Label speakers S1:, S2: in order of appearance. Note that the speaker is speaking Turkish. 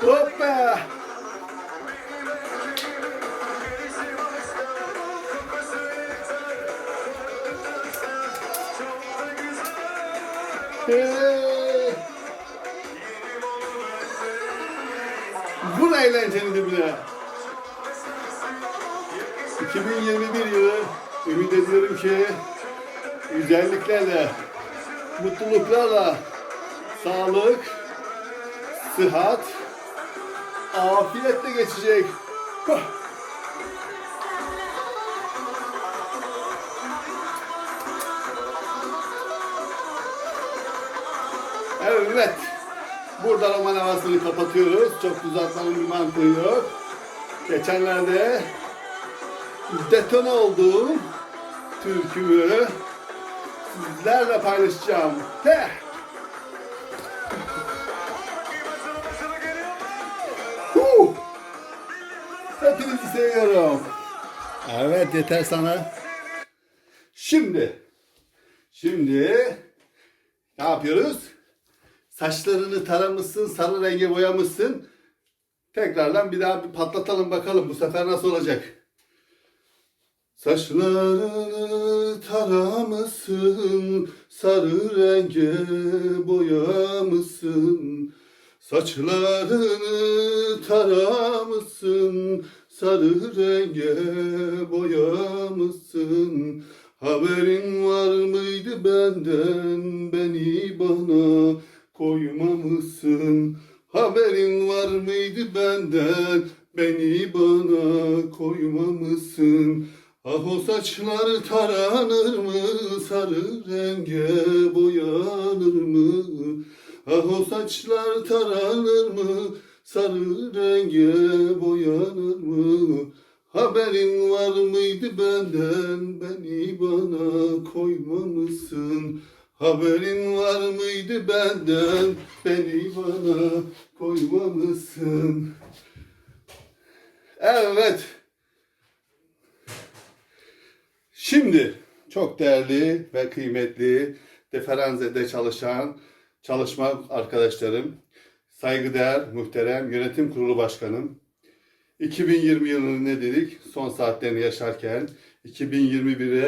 S1: Hoppa. Hey. Bu da eğlencelidir bir de. 2021 yılı ümit ediyorum ki güzelliklerle, mutluluklarla, sağlık, sıhhat, afiyetle geçecek. Evet. Burada roman havasını kapatıyoruz. Çok uzatmanın bir mantığı yok. Geçenlerde detone olduğum türkümü sizlerle paylaşacağım. Heh. Seviyorum. Evet yeter sana. Şimdi, şimdi ne yapıyoruz? Saçlarını taramışsın, sarı renge boyamışsın. Tekrardan bir daha bir patlatalım bakalım bu sefer nasıl olacak. Saçlarını taramışsın, sarı renge boyamışsın. Saçlarını taramışsın, sarı renge boyamışsın. Haberin var mıydı benden, beni bana koymamışsın. Haberin var mıydı benden, beni bana koymamışsın. Ah o saçlar taranır mı, sarı renge boyanır mı? Ah o saçlar taranır mı, sarı renge boyanır mı? Haberin var mıydı benden, beni bana koymamışsın. Haberin var mıydı benden, beni bana koymamışsın. Evet. Şimdi çok değerli ve kıymetli Deferanze'de çalışan çalışma arkadaşlarım, saygıdeğer, muhterem yönetim kurulu başkanım, 2020 yılını ne dedik? Son saatlerini yaşarken 2021'e